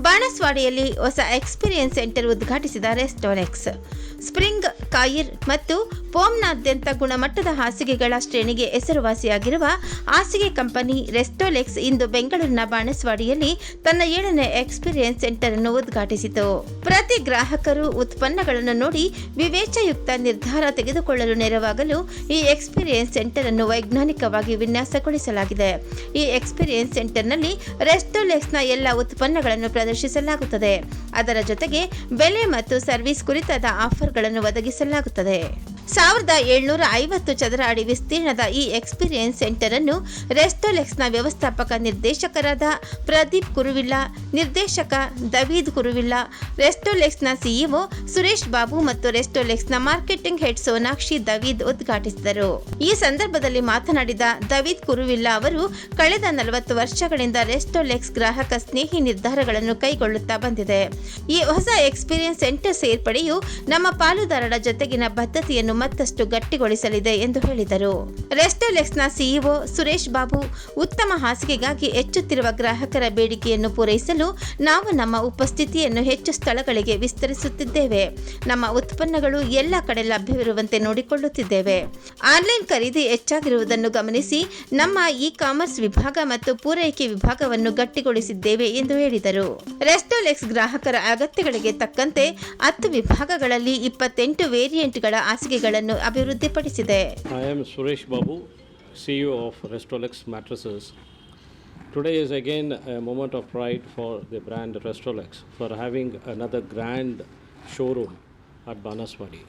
ಬಾಣಸ್ವಾಡಿಯಲ್ಲಿ ಹೊಸ experience centre ಉದ್ಘಾಟಿಸಿದ ರೆಸ್ಟೋರೆಕ್ಸ್ spring, coir ಮತ್ತು ಪೋಮ್ನಾದ್ಯಂತ ಗುಣಮಟ್ಟದ ಹಾಸಿಗೆಗಳ ಶ್ರೇಣಿಗೆ ಹೆಸರುವಾಸಿಯಾಗಿರುವ ಹಾಸಿಗೆ ಕಂಪನಿ ರೆಸ್ಟೋಲೆಕ್ಸ್ ಇಂದು ಬೆಂಗಳೂರಿನ ಬಾಣಸ್ವಾಡಿಯಲ್ಲಿ ತನ್ನ ಏಳನೇ ಎಕ್ಸ್ಪೀರಿಯನ್ಸ್ ಸೆಂಟರ್ ಅನ್ನು ಉದ್ಘಾಟಿಸಿತು. ಪ್ರತಿ ಗ್ರಾಹಕರು ಉತ್ಪನ್ನಗಳನ್ನು ನೋಡಿ ವಿವೇಚಯುಕ್ತ ನಿರ್ಧಾರ ತೆಗೆದುಕೊಳ್ಳಲು ನೆರವಾಗಲು ಈ ಎಕ್ಸ್ಪೀರಿಯನ್ಸ್ ಸೆಂಟರ್ ಅನ್ನು ವೈಜ್ಞಾನಿಕವಾಗಿ ವಿನ್ಯಾಸಗೊಳಿಸಲಾಗಿದೆ. ಈ ಎಕ್ಸ್ಪೀರಿಯನ್ಸ್ ಸೆಂಟರ್ನಲ್ಲಿ ರೆಸ್ಟೋಲೆಕ್ಸ್ನ ಎಲ್ಲ ಉತ್ಪನ್ನಗಳನ್ನು ಪ್ರದರ್ಶಿಸಲಾಗುತ್ತದೆ. ಅದರ ಜೊತೆಗೆ ಬೆಲೆ ಮತ್ತು ಸರ್ವಿಸ್ ಕುರಿತಾದ ಆಫರ್ಗಳನ್ನು ಒದಗಿಸಲಾಗುತ್ತದೆ. ಸಾವಿರದ ಏಳ್ನೂರ ಐವತ್ತು ಚದರ ಅಡಿ ವಿಸ್ತೀರ್ಣದ ಈ ಎಕ್ಸ್ಪೀರಿಯನ್ಸ್ ಸೆಂಟರ್ ಅನ್ನು ರೆಸ್ಟೋಲೆಕ್ಸ್ನ ವ್ಯವಸ್ಥಾಪಕ ನಿರ್ದೇಶಕರಾದ ಪ್ರದೀಪ್ ಕುರುವಿಲ್ಲ, ನಿರ್ದೇಶಕ ದವೀದ್ ಕುರುವಿಲ್ಲ, ರೆಸ್ಟೋಲೆಕ್ಸ್ನ ಸಿಇಒ ಸುರೇಶ್ ಬಾಬು ಮತ್ತು ರೆಸ್ಟೋಲೆಕ್ಸ್ನ ಮಾರ್ಕೆಟಿಂಗ್ ಹೆಡ್ ಸೋನಾಕ್ಷಿ ದವೀದ್ ಉದ್ಘಾಟಿಸಿದರು. ಈ ಸಂದರ್ಭದಲ್ಲಿ ಮಾತನಾಡಿದ ದವೀದ್ ಕುರುವಿಲ್ಲ ಅವರು, ಕಳೆದ ನಲವತ್ತು ವರ್ಷಗಳಿಂದ ರೆಸ್ಟೋಲೆಕ್ಸ್ ಗ್ರಾಹಕ ಸ್ನೇಹಿ ನಿರ್ಧಾರಗಳನ್ನು ಕೈಗೊಳ್ಳುತ್ತಾ ಬಂದಿದೆ. ಈ ಹೊಸ ಎಕ್ಸ್ಪೀರಿಯನ್ಸ್ ಸೆಂಟರ್ ಸೇರ್ಪಡೆಯು ನಮ್ಮ ಪಾಲುದಾರರ ಜೊತೆಗಿನ ಬದ್ಧತೆಯನ್ನು ಮತ್ತಷ್ಟು ಗಟ್ಟಿಗೊಳಿಸಲಿದೆ ಎಂದು ಹೇಳಿದರು. ರೆಸ್ಟೋಲೆಕ್ಸ್ನ ಸಿಇಒ ಸುರೇಶ್ ಬಾಬು ಉತ್ತಮ ಹಾಸಿಗೆಗಾಗಿ ಹೆಚ್ಚುತ್ತಿರುವ ಗ್ರಾಹಕರ ಬೇಡಿಕೆಯನ್ನು ಪೂರೈಸಲು ನಾವು ನಮ್ಮ ಉಪಸ್ಥಿತಿಯನ್ನು ಹೆಚ್ಚು ಸ್ಥಳಗಳಿಗೆ ವಿಸ್ತರಿಸುತ್ತಿದ್ದೇವೆ. ನಮ್ಮ ಉತ್ಪನ್ನಗಳು ಎಲ್ಲ ಕಡೆ ಲಭ್ಯವಿರುವಂತೆ ನೋಡಿಕೊಳ್ಳುತ್ತಿದ್ದೇವೆ. ಆನ್ಲೈನ್ ಖರೀದಿ ಹೆಚ್ಚಾಗಿರುವುದನ್ನು ಗಮನಿಸಿ ನಮ್ಮ ಇ ಕಾಮರ್ಸ್ ವಿಭಾಗ ಮತ್ತು ಪೂರೈಕೆ ವಿಭಾಗವನ್ನು ಗಟ್ಟಿಗೊಳಿಸಿದ್ದೇವೆ ಎಂದು ಹೇಳಿದರು. ರೆಸ್ಟೋಲೆಕ್ಸ್ ಗ್ರಾಹಕರ ಅಗತ್ಯಗಳಿಗೆ ತಕ್ಕಂತೆ ಹತ್ತು ವಿಭಾಗಗಳಲ್ಲಿ ಇಪ್ಪತ್ತೆಂಟು ವೇರಿಯಂಟ್ಗಳ ಹಾಸಿಗೆಗಳನ್ನು ಅಭಿವೃದ್ಧಿಪಡಿಸಿದೆ. Suresh Babu, CEO of Restolex Mattresses. Today is again a moment of pride for the brand Restolex for having another grand showroom at Banaswadi.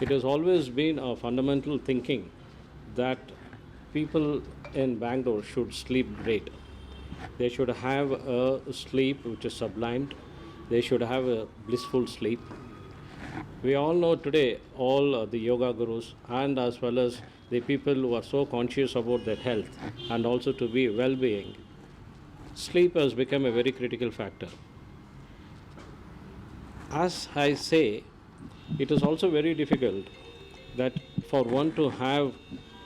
It has always been a fundamental thinking that people in Bangalore should sleep great. They should have a sleep which is sublimed. They should have a blissful sleep. We all know today, all the yoga gurus and as well as the people who are so conscious about their health and also to be well being, sleep has become a very critical factor. As I say, it is also very difficult that for one to have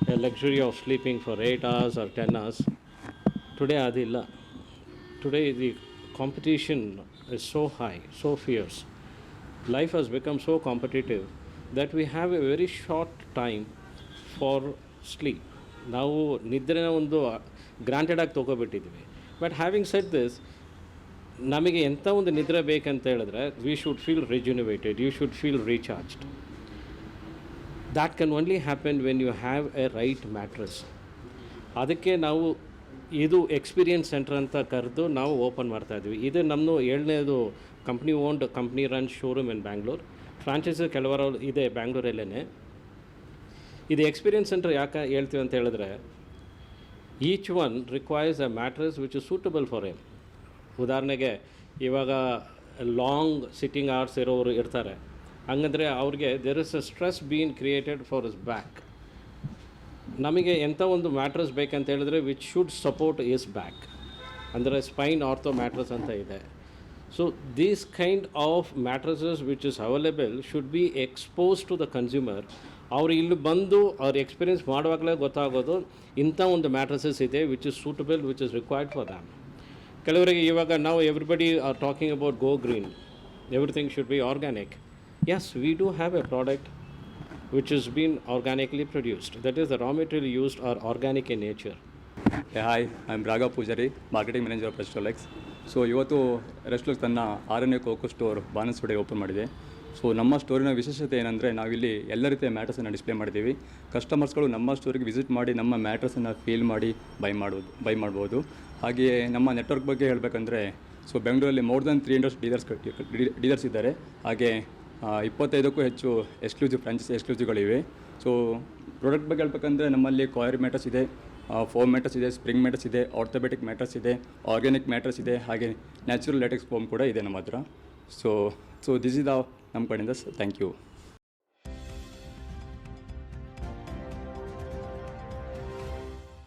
a luxury of sleeping for 8 hours or 10 hours, today adilla. Today the competition is so high, so fierce life has become so competitive that we have a very short time for sleep ನಾವು ನಿದ್ರೆನ ಒಂದು granted ಆಗಿ ತೊಗೊಬಿಟ್ಟಿದ್ವಿ but having set this ನಮಗೆ ಎಂಥ ಒಂದು ನಿದ್ರೆ ಬೇಕಂತ ಹೇಳಿದ್ರೆ we should feel rejuvenated you should feel recharged that can only happen when you have a right mattress ಅದಕ್ಕೆ ನಾವು ಇದು ಎಕ್ಸ್ಪೀರಿಯನ್ಸ್ ಸೆಂಟರ್ ಅಂತ ಕರೆದು ನಾವು ಓಪನ್ ಮಾಡ್ತಾ ಇದ್ವಿ ಇದು ನಮ್ಮದು ಏಳನೇದು company owned company run showroom in Bangalore franchise ಕೆಲವರು ಇದೆ ಬ್ಯಾಂಗ್ಳೂರಲ್ಲೇ ಇದು ಎಕ್ಸ್ಪೀರಿಯನ್ಸ್ ಸೆಂಟರ್ ಯಾಕೆ ಹೇಳ್ತೀವಿ ಅಂತ ಹೇಳಿದ್ರೆ each one requires a mattress which is suitable for them ಉದಾಹರಣೆಗೆ, ಇವಾಗ ಲಾಂಗ್ ಸಿಟ್ಟಿಂಗ್ ಆರ್ಸ್ ಇರೋರು ಇರ್ತಾರೆ. ಹಂಗಂದರೆ ಅವ್ರಿಗೆ there is a stress been created for is back ನಮಗೆ ಎಂಥ ಒಂದು ಮ್ಯಾಟ್ರಸ್ ಬೇಕಂತ ಹೇಳಿದ್ರೆ which should support is back ಅಂದರೆ ಸ್ಪೈನ್ ಆರ್ಥೋ ಮ್ಯಾಟ್ರಸ್ ಅಂತ ಇದೆ. So these kind of mattresses which is available should be expose to the consumer ಅವ್ರು ಇಲ್ಲಿ ಬಂದು ಅವ್ರ ಎಕ್ಸ್ಪೀರಿಯೆನ್ಸ್ ಮಾಡುವಾಗಲೇ ಗೊತ್ತಾಗೋದು ಇಂಥ ಒಂದು ಮ್ಯಾಟ್ರಸಸ್ ಇದೆ which is suitable which is required for them ಕೆಲವರಿಗೆ ಇವಾಗ ನಾವು everybody are talking about go green everything should be organic as we do have a product which has been organically produced. That is, the raw material used are organic in nature. Hi I am Raga Pujari marketing manager of Restolex so ಇವತ್ತು ರೆಸ್ಟೋಲೆಕ್ಸ್ ತನ್ನ ಆರನೇ cocoa store Banaswadi open ಮಾಡಿದೆ. So ನಮ್ಮ ಸ್ಟೋರಿನ ವಿಶೇಷತೆ ಏನಂದರೆ ನಾವಿಲ್ಲಿ ಎಲ್ಲ ರೀತಿಯ ಮ್ಯಾಟ್ರಸನ್ನು ಡಿಸ್ಪ್ಲೇ ಮಾಡ್ತೀವಿ. ಕಸ್ಟಮರ್ಸ್ಗಳು ನಮ್ಮ ಸ್ಟೋರಿಗೆ ವಿಸಿಟ್ ಮಾಡಿ ನಮ್ಮ ಮ್ಯಾಟ್ರಸನ್ನು ಫೀಲ್ ಮಾಡಿ ಬೈ ಮಾಡೋದು ಬೈ ಮಾಡ್ಬೋದು. ಹಾಗೆಯೇ ನಮ್ಮ ನೆಟ್ವರ್ಕ್ ಬಗ್ಗೆ ಹೇಳಬೇಕಂದ್ರೆ ಸೊ ಬೆಂಗಳೂರಲ್ಲಿ more than three hundred dealers dealers ಇದ್ದಾರೆ. ಹಾಗೆ ಇಪ್ಪತ್ತೈದಕ್ಕೂ ಹೆಚ್ಚು ಎಕ್ಸ್ಕ್ಲೂಸಿವ್ ಫ್ರಾಂಚೈಸಿ ಎಕ್ಸ್ಕ್ಲೂಸಿವ್ಗಳಿವೆ ಸೊ ಪ್ರಾಡಕ್ಟ್ ಬಗ್ಗೆ ಹೇಳ್ಬೇಕಂದ್ರೆ ನಮ್ಮಲ್ಲಿ ಕಾಯರ್ ಮ್ಯಾಟರ್ಸ್ ಇದೆ ಫೋಮ್ ಮ್ಯಾಟರ್ಸ್ ಇದೆ ಸ್ಪ್ರಿಂಗ್ ಮ್ಯಾಟರ್ಸ್ ಇದೆ ಆರ್ಥೋಬೆಟಿಕ್ ಮ್ಯಾಟರ್ಸ್ ಇದೆ ಆರ್ಗ್ಯಾನಿಕ್ ಮ್ಯಾಟರ್ಸ್ ಇದೆ, ಹಾಗೆ ನ್ಯಾಚುರಲ್ ಲ್ಯಾಟೆಕ್ಸ್ ಫೋಮ್ ಕೂಡ ಇದೆ ನಮ್ಮ ಹತ್ರ. So so this is the ನಮ್ಮ ಕಡೆಯಿಂದ ಥ್ಯಾಂಕ್ ಯು